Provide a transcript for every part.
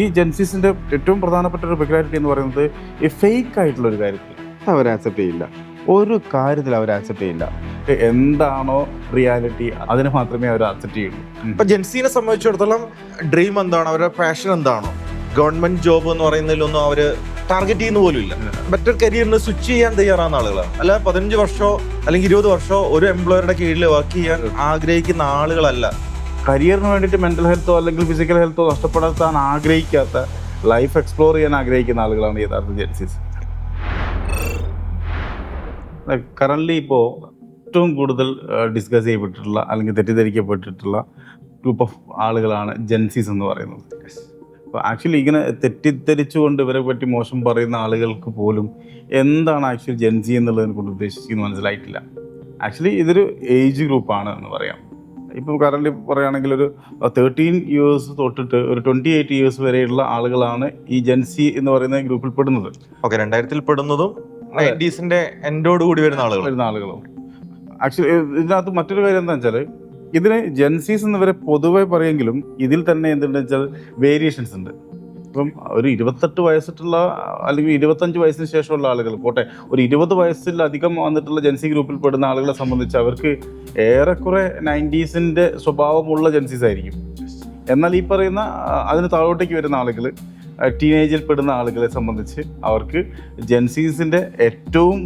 ഈ ജെൻസിസിന്റെ ഏറ്റവും പ്രധാനപ്പെട്ട ഒരു പെഗുലാരിറ്റി എന്ന് പറയുന്നത് ഈ ഫേക്ക് ആയിട്ടുള്ള ഒരു കാര്യത്തിൽ. അവർ ആക്സെപ്റ്റ് ചെയ്യില്ല. ഒരു കാര്യത്തിൽ അവർ ആക്സെപ്റ്റ് ചെയ്യില്ല. എന്താണോ റിയാലിറ്റി അതിനെ മാത്രമേ അവർ ആക്സെപ്റ്റ് ചെയ്യുള്ളൂ. ഇപ്പൊ ജെൻസിനെ സംബന്ധിച്ചിടത്തോളം ഡ്രീം എന്താണോ അവരുടെ പാഷൻ എന്താണോ ഗവൺമെന്റ് ജോബ് എന്ന് പറയുന്നതിലൊന്നും അവർ ടാർഗറ്റ് ചെയ്യുന്ന പോലും ഇല്ല. ബെറ്റർ കരിയറിന് സ്വിച്ച് ചെയ്യാൻ തയ്യാറാണ് ആളുകളാണ്. അല്ല പതിനഞ്ച് വർഷോ അല്ലെങ്കിൽ ഇരുപത് വർഷോ ഒരു എംപ്ലോയറുടെ കീഴിൽ വർക്ക് ചെയ്യാൻ ആഗ്രഹിക്കുന്ന ആളുകളല്ല. കരിയറിന് വേണ്ടിയിട്ട് മെന്റൽ ഹെൽത്തോ അല്ലെങ്കിൽ ഫിസിക്കൽ ഹെൽത്തോ നഷ്ടപ്പെടുത്താൻ ആഗ്രഹിക്കാത്ത ലൈഫ് എക്സ്പ്ലോർ ചെയ്യാൻ ആഗ്രഹിക്കുന്ന ആളുകളാണ് യഥാർത്ഥ ജെൻസിസ്. കറന്റ്ലി ഇപ്പോൾ ഏറ്റവും കൂടുതൽ ഡിസ്കസ് ചെയ്യപ്പെട്ടിട്ടുള്ള അല്ലെങ്കിൽ തെറ്റിദ്ധരിക്കപ്പെട്ടിട്ടുള്ള ഗ്രൂപ്പ് ഓഫ് ആളുകളാണ് ജെൻസീസ് എന്ന് പറയുന്നത്. അപ്പോൾ ആക്ച്വലി ഇങ്ങനെ തെറ്റിദ്ധരിച്ചുകൊണ്ട് ഇവരെ പറ്റി മോശം പറയുന്ന ആളുകൾക്ക് പോലും എന്താണ് ആക്ച്വലി ജെൻസി എന്നുള്ളതിനെ കൊണ്ട് ഉദ്ദേശിക്കുന്നത് മനസ്സിലായിട്ടില്ല. ആക്ച്വലി ഇതൊരു ഏജ് ഗ്രൂപ്പാണ് എന്ന് പറയാം. ഇപ്പോൾ കറന്റ് പറയുകയാണെങ്കിൽ ഒരു തേർട്ടീൻ ഇയേഴ്സ് തൊട്ടിട്ട് ഒരു ട്വന്റി എയ്റ്റ് ഇയേഴ്സ് വരെയുള്ള ആളുകളാണ് ഈ ജെൻസി എന്ന് പറയുന്ന ഗ്രൂപ്പിൽ പെടുന്നത്. ഓക്കെ രണ്ടായിരത്തിൽ പെടുന്നതും നയന്റീസിന്റെ എൻഡോട് കൂടി വരുന്ന ആളുകൾ വരുന്ന ആളുകളും. ആക്ച്വലി ഇതിനകത്ത് മറ്റൊരു കാര്യം എന്താ വെച്ചാൽ ഇതിന് ജെൻസീസ് എന്ന് വരെ പൊതുവെ പറയുമെങ്കിലും ഇതിൽ തന്നെ എന്തുണ്ടെന്ന് വെച്ചാൽ വേരിയേഷൻസ് ഉണ്ട്. ഇപ്പം ഒരു ഇരുപത്തെട്ട് വയസ്സിട്ടുള്ള അല്ലെങ്കിൽ ഇരുപത്തഞ്ച് വയസ്സിന് ശേഷമുള്ള ആളുകൾ കോട്ടെ ഒരു ഇരുപത് വയസ്സിലധികം വന്നിട്ടുള്ള ജെൻസി ഗ്രൂപ്പിൽ പെടുന്ന ആളുകളെ സംബന്ധിച്ച് അവർക്ക് ഏറെക്കുറെ നയന്റീസിന്റെ സ്വഭാവമുള്ള ജെൻസീസ് ആയിരിക്കും. എന്നാൽ ഈ പറയുന്ന അതിന് താഴോട്ടേക്ക് വരുന്ന ആളുകൾ ടീനേജിൽ പെടുന്ന ആളുകളെ സംബന്ധിച്ച് അവർക്ക് ജെൻസീസിന്റെ ഏറ്റവും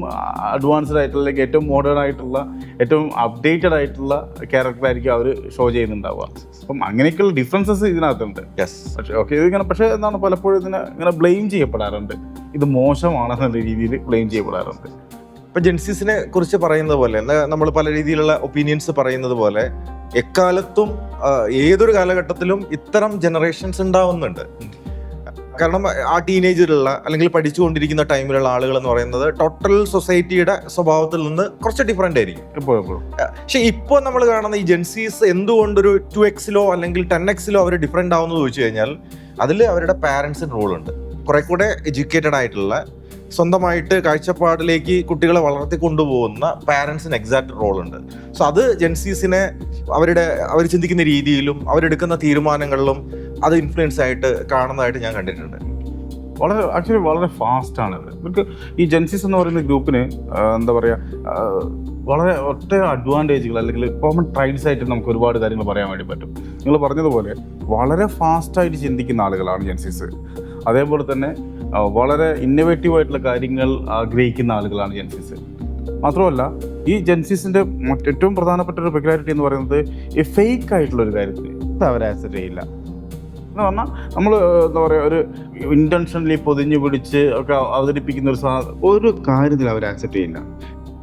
അഡ്വാൻസ്ഡ് ആയിട്ടുള്ള അല്ലെങ്കിൽ ഏറ്റവും മോഡേൺ ആയിട്ടുള്ള ഏറ്റവും അപ്ഡേറ്റഡ് ആയിട്ടുള്ള ക്യാരക്ടറായിരിക്കും അവർ ഷോ ചെയ്യുന്നുണ്ടാവുക. അപ്പം അങ്ങനെയൊക്കെയുള്ള ഡിഫറൻസസ് ഇതിനകത്തുണ്ട്. യെസ് പക്ഷേ ഓക്കെ ഇതിങ്ങനെ പക്ഷേ എന്താണ് പലപ്പോഴും ഇതിനെ ഇങ്ങനെ ബ്ലെയിം ചെയ്യപ്പെടാറുണ്ട്. ഇത് മോശമാണെന്നുള്ള രീതിയിൽ ബ്ലെയിം ചെയ്യപ്പെടാറുണ്ട്. ഇപ്പം ജെൻസീസിനെ കുറിച്ച് പറയുന്നത് പോലെ നമ്മൾ പല രീതിയിലുള്ള ഒപ്പീനിയൻസ് പറയുന്നത് പോലെ എക്കാലത്തും ഏതൊരു കാലഘട്ടത്തിലും ഇത്തരം ജനറേഷൻസ് ഉണ്ടാവുന്നുണ്ട്. കാരണം ആ ടീനേജിലുള്ള അല്ലെങ്കിൽ പഠിച്ചുകൊണ്ടിരിക്കുന്ന ടൈമിലുള്ള ആളുകൾ എന്ന് പറയുന്നത് ടോട്ടൽ സൊസൈറ്റിയുടെ സ്വഭാവത്തിൽ നിന്ന് കുറച്ച് ഡിഫറെന്റ് ആയിരിക്കും. പക്ഷെ ഇപ്പോൾ നമ്മൾ കാണുന്ന ഈ ജെൻസീസ് എന്തുകൊണ്ടൊരു ടു എക്സിലോ അല്ലെങ്കിൽ ടെൻ എക്സിലോ അവർ ഡിഫറെന്റ് ആവുമെന്ന് ചോദിച്ചു കഴിഞ്ഞാൽ അതിൽ അവരുടെ പാരൻസിന് റോൾ ഉണ്ട്. കുറെ കൂടെ എഡ്യൂക്കേറ്റഡ് ആയിട്ടുള്ള സ്വന്തമായിട്ട് കാഴ്ചപ്പാടിലേക്ക് കുട്ടികളെ വളർത്തി കൊണ്ടുപോകുന്ന പാരൻസിന് എക്സാക്ട് റോൾ ഉണ്ട്. സോ അത് ജെൻസീസിനെ അവരുടെ അവർ ചിന്തിക്കുന്ന രീതിയിലും അവരെടുക്കുന്ന തീരുമാനങ്ങളിലും അത് ഇൻഫ്ലുവൻസ് ആയിട്ട് കാണുന്നതായിട്ട് ഞാൻ കണ്ടിട്ടുണ്ട്. വളരെ ആക്ച്വലി വളരെ ഫാസ്റ്റ് ആണ് ഇവർക്ക് ഈ ജെൻസിസ് എന്ന് പറയുന്ന ഗ്രൂപ്പിന് എന്താ പറയുക വളരെ ഒറ്റ അഡ്വാന്റേജുകൾ അല്ലെങ്കിൽ കോമൺ ട്രൈഡ്സ് ആയിട്ട് നമുക്ക് ഒരുപാട് കാര്യങ്ങൾ പറയാൻ വേണ്ടി പറ്റും. നിങ്ങൾ പറഞ്ഞതുപോലെ വളരെ ഫാസ്റ്റായിട്ട് ചിന്തിക്കുന്ന ആളുകളാണ് ജെൻസിസ് അതേപോലെ തന്നെ വളരെ ഇന്നോവേറ്റീവ് ആയിട്ടുള്ള കാര്യങ്ങൾ ആഗ്രഹിക്കുന്ന ആളുകളാണ് ജെൻസിസ് മാത്രമല്ല ഈ ജെൻസിസിന്റെ ഏറ്റവും പ്രധാനപ്പെട്ട ഒരു പെക്യുലാരിറ്റി എന്ന് പറയുന്നത് ഈ ഫേക്ക് ആയിട്ടുള്ള ഒരു കാര്യത്തിൽ അവർ ആക്സെപ്റ്റ് ചെയ്യില്ല. എന്ന് പറഞ്ഞാൽ നമ്മൾ എന്താ പറയുക ഒരു ഇന്റൻഷനലി പൊതിഞ്ഞു പിടിച്ച് ഒക്കെ അവതരിപ്പിക്കുന്ന ഒരു സാധനം ഒരു കാര്യത്തിൽ അവർ ആക്സെപ്റ്റ് ചെയ്യില്ല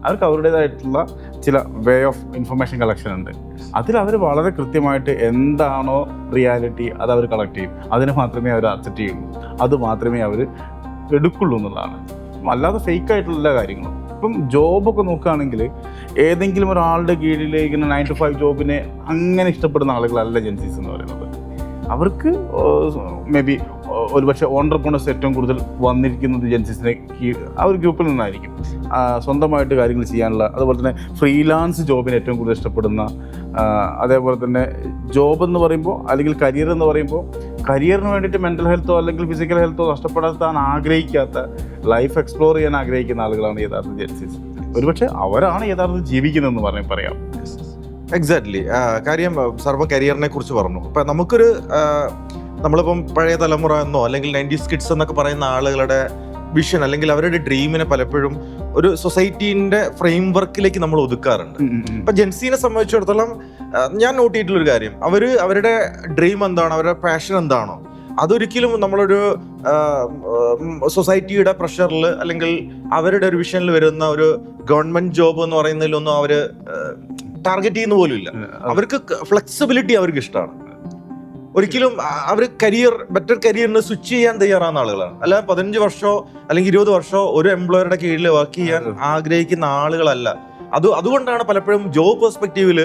അവർക്ക് അവരുടേതായിട്ടുള്ള ചില വേ ഓഫ് ഇൻഫർമേഷൻ കളക്ഷൻ ഉണ്ട്. അതിൽ അവർ വളരെ കൃത്യമായിട്ട് എന്താണോ റിയാലിറ്റി അത് അവർ കളക്ട് ചെയ്യും. അതിന് മാത്രമേ അവർ അക്സെപ്റ്റ് ചെയ്യുള്ളൂ. അത് മാത്രമേ അവർ എടുക്കുള്ളൂ എന്നുള്ളതാണ്. അല്ലാതെ ഫേക്ക് ആയിട്ടുള്ള എല്ലാ കാര്യങ്ങളും. ഇപ്പം ജോബൊക്കെ നോക്കുകയാണെങ്കിൽ ഏതെങ്കിലും ഒരാളുടെ ഇങ്ങനെ നയൻ ടു ഫൈവ് ജോബിനെ അങ്ങനെ ഇഷ്ടപ്പെടുന്ന ആളുകളല്ല ജെൻസീസ് എന്ന് പറയുന്നത്. അവർക്ക് മേ ബി ഒരുപക്ഷെ ഓണ്ടർപ്രണേഴ്സ് ഏറ്റവും കൂടുതൽ വന്നിരിക്കുന്നത് ജെൻസിസിനെ ആ ഒരു ഗ്രൂപ്പിൽ നിന്നായിരിക്കും. സ്വന്തമായിട്ട് കാര്യങ്ങൾ ചെയ്യാനുള്ള അതുപോലെ തന്നെ ഫ്രീലാൻസ് ജോബിനെ ഏറ്റവും കൂടുതൽ ഇഷ്ടപ്പെടുന്ന അതേപോലെ തന്നെ ജോബ് എന്ന് പറയുമ്പോൾ അല്ലെങ്കിൽ കരിയർ എന്ന് പറയുമ്പോൾ കരിയറിന് വേണ്ടിയിട്ട് മെന്റൽ ഹെൽത്തോ അല്ലെങ്കിൽ ഫിസിക്കൽ ഹെൽത്തോ നഷ്ടപ്പെടുത്താൻ ആഗ്രഹിക്കാത്ത ലൈഫ് എക്സ്പ്ലോർ ചെയ്യാൻ ആഗ്രഹിക്കുന്ന ആളുകളാണ് യഥാർത്ഥ ജെൻസിസ് ഒരുപക്ഷെ അവരാണ് യഥാർത്ഥത്തിൽ ജീവിക്കുന്നതെന്ന് പറഞ്ഞ് പറയാം. എക്സാക്ട്ലി കാര്യം സർവ കരിയറിനെ കുറിച്ച് പറഞ്ഞു. അപ്പം നമുക്കൊരു നമ്മളിപ്പം പഴയ തലമുറ എന്നോ അല്ലെങ്കിൽ നയന്റീസ് കിഡ്സ് എന്നൊക്കെ പറയുന്ന ആളുകളുടെ വിഷൻ അല്ലെങ്കിൽ അവരുടെ ഡ്രീമിനെ പലപ്പോഴും ഒരു സൊസൈറ്റീന്റെ ഫ്രെയിം വർക്കിലേക്ക് നമ്മൾ ഒതുക്കാറുണ്ട്. ഇപ്പൊ ജെൻസിനെ സംബന്ധിച്ചിടത്തോളം ഞാൻ നോട്ട് ചെയ്തിട്ടുള്ളൊരു കാര്യം. അവർ അവരുടെ ഡ്രീം എന്താണോ അവരുടെ പാഷൻ എന്താണോ അതൊരിക്കലും നമ്മളൊരു സൊസൈറ്റിയുടെ പ്രഷറിൽ അല്ലെങ്കിൽ അവരുടെ ഒരു വിഷനിൽ വരുന്ന ഒരു ഗവൺമെന്റ് ജോബ് എന്ന് പറയുന്നതിലൊന്നും അവർ ടാർഗറ്റ് ചെയ്യുന്ന പോലും ഇല്ല അവർക്ക് ഫ്ലെക്സിബിലിറ്റി അവർക്ക് ഇഷ്ടമാണ് ഒരിക്കലും അവർ കരിയർ ബെറ്റർ കരിയറിന് സ്വിച്ച് ചെയ്യാൻ തയ്യാറാകുന്ന ആളുകളാണ്. അല്ല പതിനഞ്ച് വർഷമോ അല്ലെങ്കിൽ ഇരുപത് വർഷമോ ഒരു എംപ്ലോയറുടെ കീഴിൽ വർക്ക് ചെയ്യാൻ ആഗ്രഹിക്കുന്ന ആളുകളല്ല. അത് അതുകൊണ്ടാണ് പലപ്പോഴും ജോബ് പെർസ്പെക്റ്റീവിൽ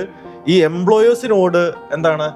ഈ എംപ്ലോയേഴ്സിനോട് എന്താണ്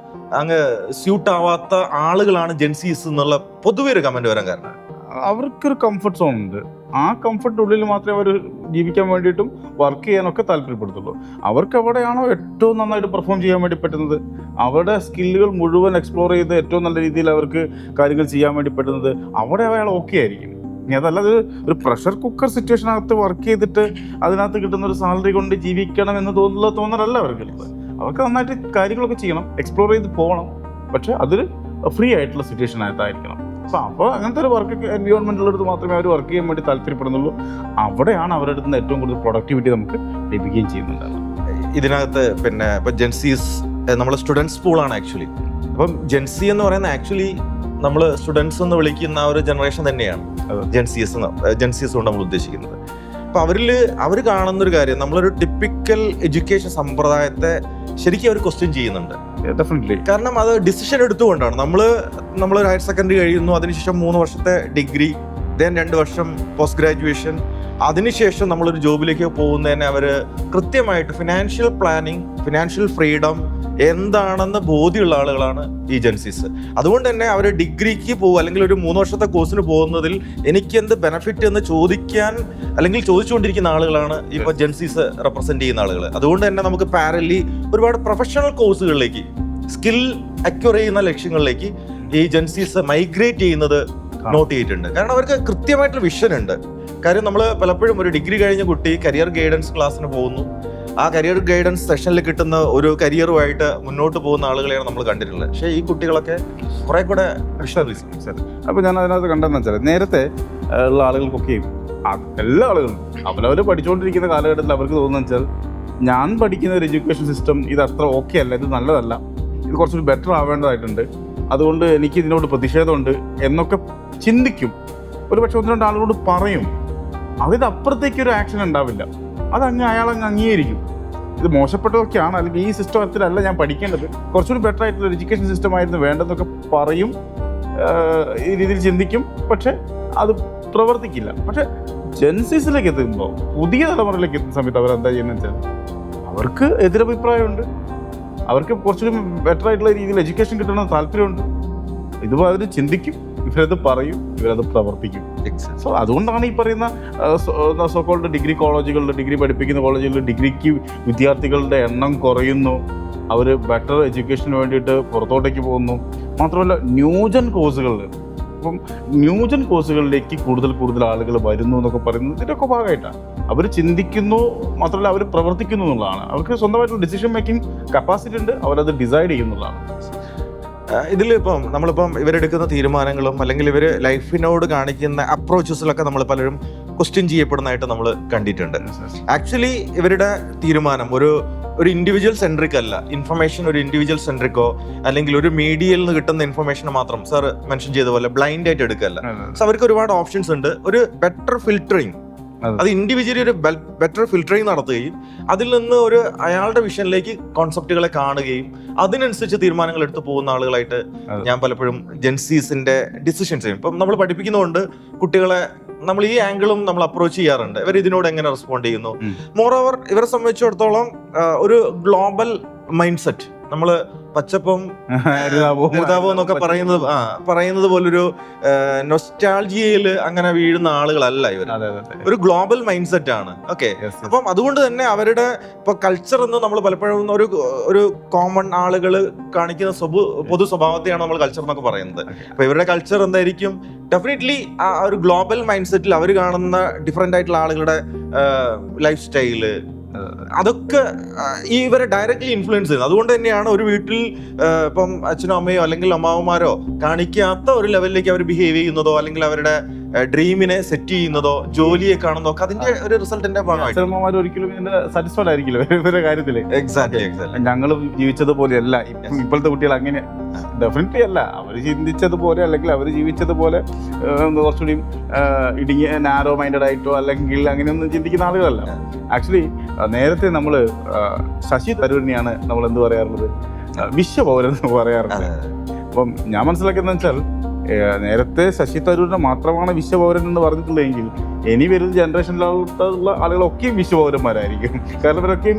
അങ്ങ് സ്യൂട്ട് ആവാത്ത ആളുകളാണ് ജെൻസീസ് എന്നുള്ള പൊതുവെ ഒരു കമന്റ് വരാൻ കാരണം. അവർക്കൊരു കംഫർട്ട് സോൺ ഉണ്ട്. ആ കംഫർട്ട് ഉള്ളിൽ മാത്രമേ അവർ ജീവിക്കാൻ വേണ്ടിയിട്ടും വർക്ക് ചെയ്യാനൊക്കെ താല്പര്യപ്പെടുത്തുള്ളൂ. അവർക്ക് എവിടെയാണോ ഏറ്റവും നന്നായിട്ട് പെർഫോം ചെയ്യാൻ വേണ്ടി പറ്റുന്നത് അവരുടെ സ്കില്ലുകൾ മുഴുവൻ എക്സ്പ്ലോർ ചെയ്ത് ഏറ്റവും നല്ല രീതിയിൽ അവർക്ക് കാര്യങ്ങൾ ചെയ്യാൻ വേണ്ടി പറ്റുന്നത് അവിടെ അയാൾ ഓക്കെ ആയിരിക്കും. അതല്ലാതെ ഒരു പ്രഷർ കുക്കർ സിറ്റുവേഷനകത്ത് വർക്ക് ചെയ്തിട്ട് അതിനകത്ത് കിട്ടുന്ന ഒരു സാലറി കൊണ്ട് ജീവിക്കണം എന്ന് തോന്നുന്ന തോന്നലല്ല അവർക്കുള്ളത് അവർക്ക് നന്നായിട്ട് കാര്യങ്ങളൊക്കെ ചെയ്യണം എക്സ്പ്ലോർ ചെയ്ത് പോകണം. പക്ഷെ അതൊരു ഫ്രീ ആയിട്ടുള്ള അപ്പോൾ അപ്പോൾ അങ്ങനത്തെ ഒരു വർക്ക് എൻവയോൺമെന്റിലെടുത്ത് മാത്രമേ അവർ വർക്ക് ചെയ്യാൻ വേണ്ടി താല്പര്യപ്പെടുന്നുള്ളൂ. അവിടെയാണ് അവരുടെ അടുത്ത് നിന്ന് ഏറ്റവും കൂടുതൽ പ്രൊഡക്ടിവിറ്റി നമുക്ക് ലഭിക്കുകയും ചെയ്യുന്നുണ്ട് ഇതിനകത്ത് പിന്നെ ഇപ്പൊ ജെൻസീസ് നമ്മളെ സ്റ്റുഡൻസ് പൂളാണ് ആക്ച്വലി അപ്പം ജെൻസി എന്ന് പറയുന്ന ആക്ച്വലി നമ്മൾ സ്റ്റുഡൻസ് എന്ന് വിളിക്കുന്ന ആ ഒരു ജനറേഷൻ തന്നെയാണ്. ജെൻസിയസ് ജെൻസീസ് ജെൻസീസ് കൊണ്ട് നമ്മൾ ഉദ്ദേശിക്കുന്നത്. അപ്പൊ അവരിൽ അവർ കാണുന്നൊരു കാര്യം നമ്മളൊരു ടിപ്പിക്കൽ എഡ്യൂക്കേഷൻ സമ്പ്രദായത്തെ ശരിക്കും അവർ ക്വസ്റ്റ്യൻ ചെയ്യുന്നുണ്ട്. ഡെഫിനറ്റ്ലി കാരണം അത് ഡിസിഷൻ എടുത്തുകൊണ്ടാണ്. നമ്മൾ നമ്മൾ ഹയർ സെക്കൻഡറി കഴിയുന്നു അതിനുശേഷം മൂന്ന് വർഷത്തെ ഡിഗ്രി ദെൻ രണ്ട് വർഷം പോസ്റ്റ് ഗ്രാജുവേഷൻ അതിനുശേഷം നമ്മളൊരു ജോബിലേക്ക് പോകുന്നതിന് അവർ കൃത്യമായിട്ട് ഫിനാൻഷ്യൽ പ്ലാനിങ് ഫിനാൻഷ്യൽ ഫ്രീഡം എന്താണെന്ന് ബോധ്യമുള്ള ആളുകളാണ് ഈ ജെൻസീസ് അതുകൊണ്ട് തന്നെ അവർ ഡിഗ്രിക്ക് പോകും അല്ലെങ്കിൽ ഒരു മൂന്ന് വർഷത്തെ കോഴ്സിന് പോകുന്നതിൽ എനിക്ക് എന്ത് ബെനഫിറ്റ് എന്ന് ചോദിക്കാൻ അല്ലെങ്കിൽ ചോദിച്ചുകൊണ്ടിരിക്കുന്ന ആളുകളാണ് ഇപ്പോൾ ജെൻസീസ് റെപ്രസെന്റ് ചെയ്യുന്ന ആളുകൾ അതുകൊണ്ട് തന്നെ നമുക്ക് പാരലി ഒരുപാട് പ്രൊഫഷണൽ കോഴ്സുകളിലേക്ക് സ്കിൽ അക്യുർ ചെയ്യുന്ന ലക്ഷ്യങ്ങളിലേക്ക് ഈ ജെൻസീസ് മൈഗ്രേറ്റ് ചെയ്യുന്നത് നോട്ട് ചെയ്തിട്ടുണ്ട്. കാരണം അവർക്ക് കൃത്യമായിട്ടുള്ള വിഷൻ ഉണ്ട്. കാര്യം നമ്മൾ പലപ്പോഴും ഒരു ഡിഗ്രി കഴിഞ്ഞ കുട്ടി കരിയർ ഗൈഡൻസ് ക്ലാസ്സിന് പോകുന്നു. ആ കരിയർ ഗൈഡൻസ് സെഷനിൽ കിട്ടുന്ന ഒരു കരിയറുമായിട്ട് മുന്നോട്ട് പോകുന്ന ആളുകളെയാണ് നമ്മൾ കണ്ടിട്ടുള്ളത്. പക്ഷേ ഈ കുട്ടികളൊക്കെ കുറെ കൂടെ അപ്പോൾ ഞാൻ അതിനകത്ത് കണ്ടെന്ന് വെച്ചാൽ നേരത്തെ ഉള്ള ആളുകൾക്കൊക്കെയും ആ, എല്ലാ ആളുകളും അവരവർ പഠിച്ചുകൊണ്ടിരിക്കുന്ന കാലഘട്ടത്തിൽ അവർക്ക് തോന്നുന്നത് വെച്ചാൽ ഞാൻ പഠിക്കുന്ന ഒരു എഡ്യൂക്കേഷൻ സിസ്റ്റം ഇത് അത്ര ഓക്കെ അല്ല ഇത് നല്ലതല്ല. ഇത് കുറച്ചുകൂടി ബെറ്റർ ആവേണ്ടതായിട്ടുണ്ട്. അതുകൊണ്ട് എനിക്ക് ഇതിനോട് പ്രതിഷേധമുണ്ട് എന്നൊക്കെ ചിന്തിക്കും. ഒരു പക്ഷെ ഒന്ന് രണ്ട് ആളുകളോട് പറയും. അതിനപ്പുറത്തേക്ക് ഒരു ആക്ഷൻ ഉണ്ടാവില്ല. അതങ്ങ് അയാൾ അങ്ങ് അംഗീകരിക്കും. ഇത് മോശപ്പെട്ടതൊക്കെയാണ്. അല്ലെങ്കിൽ ഈ സിസ്റ്റത്തിലല്ല ഞാൻ പഠിക്കേണ്ടത്. കുറച്ചുകൂടി ബെറ്റർ ആയിട്ടുള്ള എഡ്യൂക്കേഷൻ സിസ്റ്റം ആയിരുന്നു വേണ്ടതെന്നൊക്കെ പറയും. ഈ രീതിയിൽ ചിന്തിക്കും. പക്ഷെ അത് പ്രവർത്തിക്കില്ല. പക്ഷെ ജെൻസിസിലേക്ക് എത്തുമ്പോൾ പുതിയ തലമുറയിലേക്ക് എത്തുന്ന സമയത്ത് അവർ എന്താ ചെയ്യുന്നത് വെച്ചാൽ അവർക്ക് എതിരഭിപ്രായമുണ്ട്. അവർക്ക് കുറച്ചുകൂടി ബെറ്റർ ആയിട്ടുള്ള രീതിയിൽ എഡ്യൂക്കേഷൻ കിട്ടണമെന്ന് താല്പര്യമുണ്ട്. ഇതുപോലെ അവർ ചിന്തിക്കും. ഇവരത് പറയും ഇവരത് പ്രവർത്തിക്കും. സോ അതുകൊണ്ടാണ് ഈ പറയുന്ന സോക്കോൾഡ് ഡിഗ്രി കോളേജുകളിൽ ഡിഗ്രി പഠിപ്പിക്കുന്ന കോളേജുകളിൽ ഡിഗ്രിക്ക് വിദ്യാർത്ഥികളുടെ എണ്ണം കുറയുന്നു. അവർ ബെറ്റർ എഡ്യൂക്കേഷന് വേണ്ടിയിട്ട് പുറത്തോട്ടേക്ക് പോകുന്നു. മാത്രമല്ല ന്യൂജൻ കോഴ്സുകളിൽ അപ്പം ന്യൂജൻ കോഴ്സുകളിലേക്ക് കൂടുതൽ കൂടുതൽ ആളുകൾ വരുന്നു എന്നൊക്കെ പറയുന്നത് ഇതിന്റെയൊക്കെ ഭാഗമായിട്ടാണ്. അവർ ചിന്തിക്കുന്നു മാത്രമല്ല അവർ പ്രവർത്തിക്കുന്നു എന്നുള്ളതാണ്. അവർക്ക് സ്വന്തമായിട്ടുള്ള ഡിസിഷൻ മേക്കിംഗ് കപ്പാസിറ്റി ഉണ്ട് അവരത് ഡിസൈഡ് ചെയ്യുന്നതാണ് ഇതിൽ ഇപ്പം നമ്മളിപ്പം ഇവരെടുക്കുന്ന തീരുമാനങ്ങളും അല്ലെങ്കിൽ ഇവർ ലൈഫിനോട് കാണിക്കുന്ന അപ്രോച്ചസിലൊക്കെ നമ്മൾ പലരും ക്വസ്റ്റ്യൻ ചെയ്യപ്പെടുന്നതായിട്ട് നമ്മൾ കണ്ടിട്ടുണ്ട്. ആക്ച്വലി ഇവരുടെ തീരുമാനം ഒരു ഒരു ഇൻഡിവിജ്വൽ സെൻട്രിക് അല്ല. ഇൻഫർമേഷൻ ഒരു ഇൻഡിവിജ്വൽ സെൻട്രിക്കോ അല്ലെങ്കിൽ ഒരു മീഡിയയിൽ നിന്ന് കിട്ടുന്ന ഇൻഫർമേഷൻ മാത്രം സാർ മെൻഷൻ ചെയ്ത പോലെ ബ്ലൈൻഡ് ആയിട്ട് എടുക്കല്ല. സോ അവർക്ക് ഒരുപാട് ഓപ്ഷൻസ് ഉണ്ട്. ഒരു ബെറ്റർ ഫിൽറ്ററിങ് അതെ. ഇൻഡിവിജ്വലി ഒരു ബെറ്റർ ഫിൽട്ടറിങ് നടത്തുകയും അതിൽ നിന്ന് ഒരു അയാളുടെ വിഷനിലേക്ക് കോൺസെപ്റ്റുകളെ കാണുകയും അതിനനുസരിച്ച് തീരുമാനങ്ങൾ എടുത്തു പോകുന്ന ആളുകളായിട്ട് ഞാൻ പലപ്പോഴും ജെൻസീസിന്റെ ഡിസിഷൻസ് ചെയ്യും ഇപ്പം നമ്മൾ പഠിപ്പിക്കുന്നതുകൊണ്ട് കുട്ടികളെ നമ്മൾ ഈ ആംഗിളും നമ്മൾ അപ്രോച്ച് ചെയ്യാറുണ്ട് ഇവർ ഇതിനോട് എങ്ങനെ റെസ്പോണ്ട് ചെയ്യുന്നു. മോർ ഓവർ ഇവരെ സംബന്ധിച്ചിടത്തോളം ഒരു ഗ്ലോബൽ മൈൻഡ് സെറ്റ് നമ്മൾ പച്ചപ്പം ഹരിതാപവും എന്നൊക്കെ പറയുന്നത് ആ പറയുന്നത് പോലൊരു നൊസ്റ്റാൾജിയയിൽ അങ്ങനെ വീഴുന്ന ആളുകളല്ല ഇവർ ഒരു ഗ്ലോബൽ മൈൻഡ് സെറ്റ് ആണ് ഓക്കെ. അപ്പം അതുകൊണ്ട് തന്നെ അവരുടെ ഇപ്പൊ കൾച്ചർ എന്ന് നമ്മൾ പലപ്പോഴും ഒരു ഒരു കോമൺ ആളുകൾ കാണിക്കുന്ന സ്വഭു പൊതു സ്വഭാവത്തെയാണ് നമ്മൾ കൾച്ചർ എന്നൊക്കെ പറയുന്നത്. അപ്പൊ ഇവരുടെ കൾച്ചർ എന്തായിരിക്കും? ഡെഫിനറ്റ്ലി ആ ഒരു ഗ്ലോബൽ മൈൻഡ് സെറ്റിൽ അവർ കാണുന്ന ഡിഫറെന്റ് ആയിട്ടുള്ള ആളുകളുടെ ലൈഫ് സ്റ്റൈൽ അതൊക്കെ ഈ ഇവരെ ഡയറക്റ്റ്ലി ഇൻഫ്ലുവൻസ് ചെയ്യുന്നത്. അതുകൊണ്ട് തന്നെയാണ് ഒരു വീട്ടിൽ ഇപ്പം അച്ഛനോ അമ്മയോ അല്ലെങ്കിൽ അമ്മാവന്മാരോ കാണിക്കാത്ത ഒരു ലെവലിലേക്ക് അവർ ബിഹേവ് ചെയ്യുന്നതോ അല്ലെങ്കിൽ അവരുടെ ഡ്രീമിനെ സെറ്റ് ചെയ്യുന്നതോ ജോലിയെ കാണുന്നതോ ഒക്കെ അതിന്റെ ഒരു റിസൾട്ടിന്റെ ഭാഗമായിട്ട്. ഒരിക്കലും ഇതിന്റെ സാറ്റിസ്ഫൈഡ് ആയിരിക്കില്ല ഇവരുടെ കാര്യത്തിൽ. എക്സാക്ട് ഞങ്ങൾ ജീവിച്ചതുപോലെയല്ല ഇപ്പ- ഇപ്പോഴത്തെ കുട്ടികൾ അങ്ങനെ ഡെഫിനറ്റ്ലി അല്ല. അവർ ചിന്തിച്ചതുപോലെ അല്ലെങ്കിൽ അവർ ജീവിച്ചതുപോലെ കുറച്ചുകൂടി ഇടുങ്ങിയ നാരോ മൈൻഡഡ് ആയിട്ടോ അല്ലെങ്കിൽ അങ്ങനെയൊന്നും ചിന്തിക്കുന്ന ആളുകളല്ല. ആക്ച്വലി നേരത്തെ നമ്മൾ ശശി തരൂരിനെയാണ് നമ്മൾ എന്ത് പറയാറുള്ളത്? വിശ്വപൗരൻ എന്ന് പറയാറുണ്ട്. അപ്പം ഞാൻ മനസ്സിലാക്കുന്നത് വെച്ചാൽ നേരത്തെ ശശി തരൂരിനെ മാത്രമാണ് വിശ്വപൗരൻ എന്ന് പറഞ്ഞിട്ടുള്ളതെങ്കിൽ ഇനി വരുന്ന ജനറേഷനിലുള്ള ആളുകളൊക്കെയും വിശ്വപൗരന്മാരായിരിക്കും കാരണം ഇവരൊക്കെയും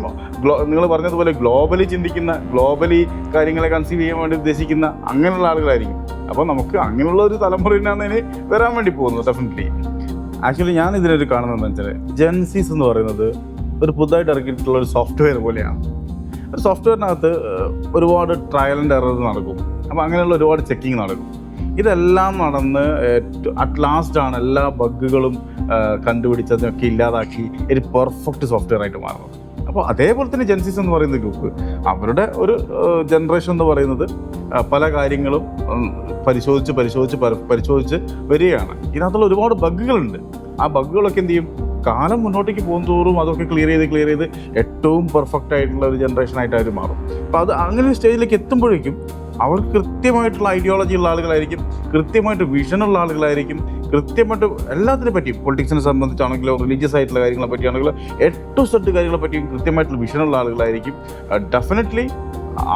നിങ്ങൾ പറഞ്ഞതുപോലെ ഗ്ലോബലി ചിന്തിക്കുന്ന ഗ്ലോബലി കാര്യങ്ങളെ കൺസീവ് ചെയ്യാൻ വേണ്ടി ഉദ്ദേശിക്കുന്ന അങ്ങനെയുള്ള ആളുകളായിരിക്കും. അപ്പോൾ നമുക്ക് അങ്ങനെയുള്ള ഒരു തലമുറയിലാണ് ഇനി വരാൻ വേണ്ടി പോകുന്നത് ഡെഫിനറ്റ്ലി ആക്ച്വലി ഞാൻ ഇതിനൊരു കാണുന്നതെന്ന് വെച്ചാൽ ജെൻസീസ് എന്ന് പറയുന്നത് ഒരു പുതുതായിട്ട് ഇറക്കിയിട്ടുള്ള ഒരു സോഫ്റ്റ്വെയർ പോലെയാണ്. ഒരു സോഫ്റ്റ്വെയറിനകത്ത് ഒരുപാട് ട്രയൽ ആൻഡ് എറർ നടക്കും. അപ്പോൾ അങ്ങനെയുള്ള ഒരുപാട് ചെക്കിങ് നടക്കും. ഇതെല്ലാം നടന്ന് അറ്റ് ലാസ്റ്റ് ആണ് എല്ലാ ബഗ്ഗുകളും കണ്ടുപിടിച്ചതിനൊക്കെ ഇല്ലാതാക്കി ഒരു പെർഫെക്റ്റ് സോഫ്റ്റ്വെയർ ആയിട്ട് മാറുന്നത്. അപ്പോൾ അതേപോലെ തന്നെ ജെൻസിസ് എന്ന് പറയുന്ന ഗ്രൂപ്പ് അവരുടെ ഒരു ജനറേഷൻ എന്ന് പറയുന്നത് പല കാര്യങ്ങളും പരിശോധിച്ച് പരിശോധിച്ച് പരിശോധിച്ച് വരികയാണ്. ഇതിനകത്തുള്ള ഒരുപാട് ബഗ്ഗുകളുണ്ട് ആ ബഗ്ഗുകളൊക്കെ എന്ത് ചെയ്യും? കാലം മുന്നോട്ടേക്ക് പോകും തോറും അതൊക്കെ ക്ലിയർ ചെയ്ത് ക്ലിയർ ചെയ്ത് ഏറ്റവും പെർഫെക്റ്റ് ആയിട്ടുള്ള ഒരു ജനറേഷൻ ആയിട്ട് അവർ മാറും. അപ്പോൾ അത് അങ്ങനെ ഒരു സ്റ്റേജിലേക്ക് എത്തുമ്പോഴേക്കും അവർ കൃത്യമായിട്ടുള്ള ഐഡിയോളജി ഉള്ള ആളുകളായിരിക്കും കൃത്യമായിട്ട് വിഷനുള്ള ആളുകളായിരിക്കും കൃത്യമായിട്ട് എല്ലാത്തിനെ പറ്റിയും പൊളിറ്റിക്സിനെ സംബന്ധിച്ചാണെങ്കിലോ റിലീജിയസ് ആയിട്ടുള്ള കാര്യങ്ങളെ പറ്റിയാണെങ്കിലോ എട്ട് സെറ്റ് കാര്യങ്ങളെ പറ്റിയും കൃത്യമായിട്ടുള്ള വിഷനുള്ള ആളുകളായിരിക്കും. ഡെഫിനറ്റ്ലി